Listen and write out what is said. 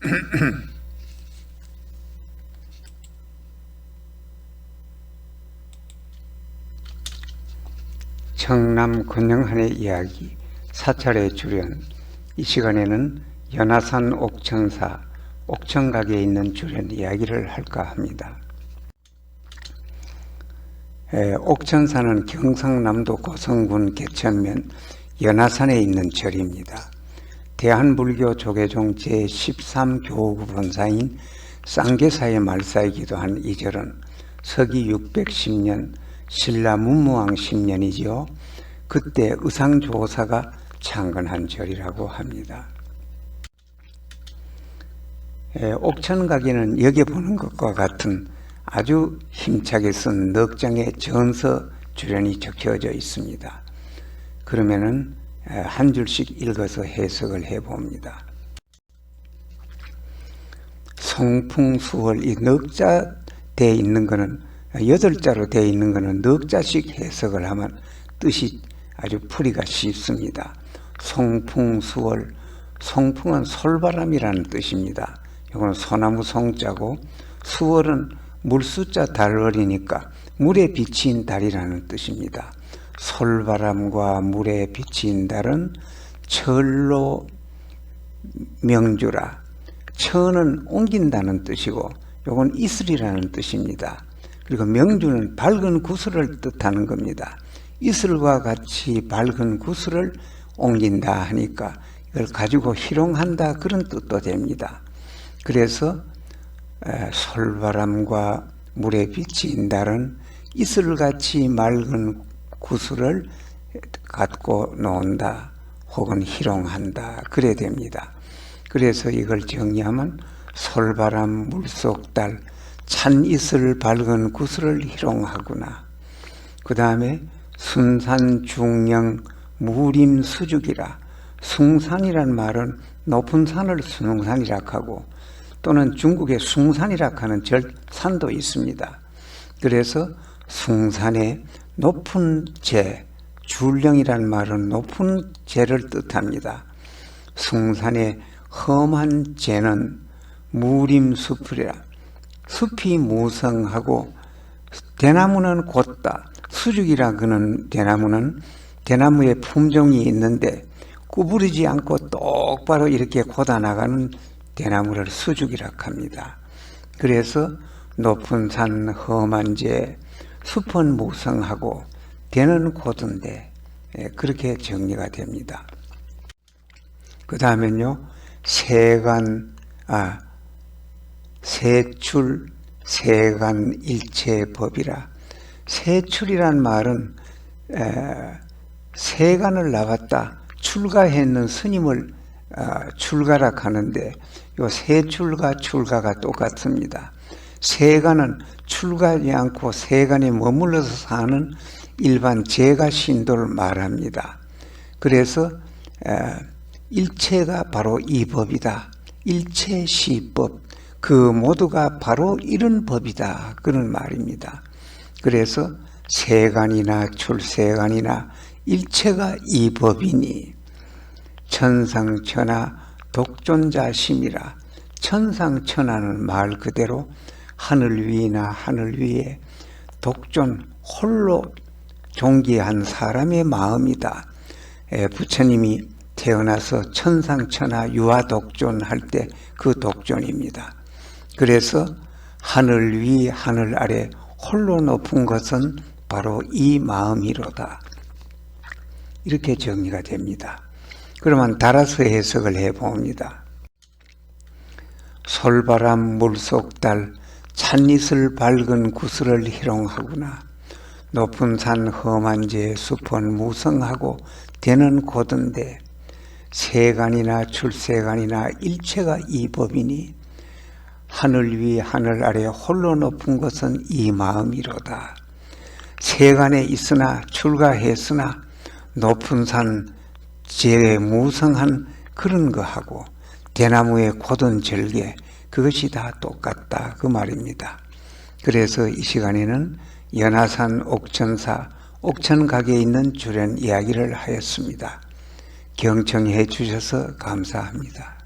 청남 권영한의 이야기 사찰의 주련 이 시간에는 연화산 옥천사 옥천각에 있는 주련 이야기를 할까 합니다. 에, 옥천사는 경상남도 고성군 개천면 연화산에 있는 절입니다. 대한불교 조계종 제13교구 본사인 쌍계사의 말사이기도 한 이 절은 서기 610년 신라 문무왕 10년이지요. 그때 의상조사가 창건한 절이라고 합니다. 에, 옥천각에는 여기 보는 것과 같은 아주 힘차게 쓴 넉 장의 전서 주련이 적혀져 있습니다. 그러면은 에, 한 줄씩 읽어서 해석을 해봅니다. 성풍수월 이 넉자 돼 있는 거는 여덟 자로 돼 있는 거는 넉 자씩 해석을 하면 뜻이 아주 풀이가 쉽습니다. 송풍수월 송풍은 솔바람이라는 뜻입니다. 이거는 소나무 송자고 수월은 물수자 달월이니까 물에 비친 달이라는 뜻입니다. 솔바람과 물에 비친 달은 철로 명주라. 천은 옮긴다는 뜻이고 요건 이슬이라는 뜻입니다. 그리고 명주는 밝은 구슬을 뜻하는 겁니다. 이슬과 같이 밝은 구슬을 옮긴다 하니까 이걸 가지고 희롱한다 그런 뜻도 됩니다. 그래서 에, 솔바람과 물에 비친 달은 이슬같이 맑은 구슬을 갖고 논다 혹은 희롱한다 그래 됩니다. 그래서 이걸 정리하면 솔바람 물속달 찬 이슬 밝은 구슬을 희롱하구나. 그 다음에 순산 중령 무림 수죽이라 숭산이란 말은 높은 산을 숭산이라 하고 또는 중국의 숭산이라 하는 절 산도 있습니다. 그래서 숭산의 높은 재, 줄령이란 말은 높은 재를 뜻합니다. 숭산의 험한 재는 무림숲이라 숲이 무성하고 대나무는 곧다. 수죽이라 그는 대나무는 대나무의 품종이 있는데 구부리지 않고 똑바로 이렇게 고다나가는 대나무를 수죽이라 합니다. 그래서 높은 산 험한 재 숲은 무성하고 대는 고든데 예, 그렇게 정리가 됩니다. 그 다음엔요 세간 아 세출 세간 일체법이라 세출이란 말은 에, 세간을 나갔다 출가했는 스님을 아, 출가라 하는데 요 세출가 출가가 똑같습니다. 세간은 출가하지 않고 세간에 머물러서 사는 일반 제가 신도를 말합니다. 그래서 에, 일체가 바로 이 법이다. 일체 시법. 그 모두가 바로 이런 법이다. 그런 말입니다. 그래서 세간이나 출세간이나 일체가 이 법이니 천상천하 독존자심이라 천상천하는 말 그대로 하늘 위나 하늘 위에 독존 홀로 존귀한 사람의 마음이다. 에, 부처님이 태어나서 천상천하 유아독존 할 때 그 독존입니다. 그래서 하늘 위 하늘 아래 홀로 높은 것은 바로 이 마음이로다. 이렇게 정리가 됩니다. 그러면 달아서 해석을 해봅니다. 솔바람 물속달 찬이슬 밝은 구슬을 희롱하구나. 높은 산 험한 제 숲은 무성하고 대는 고든데 세간이나 출세간이나 일체가 이 법이니 하늘 위 하늘 아래 홀로 높은 것은 이 마음이로다. 세간에 있으나 출가했으나 높은 산 제에 무성한 그런 거하고 대나무의 고든 절개 그것이 다 똑같다 그 말입니다. 그래서 이 시간에는 연하산 옥천사 옥천각에 있는 주련 이야기를 하였습니다. 경청해 주셔서 감사합니다.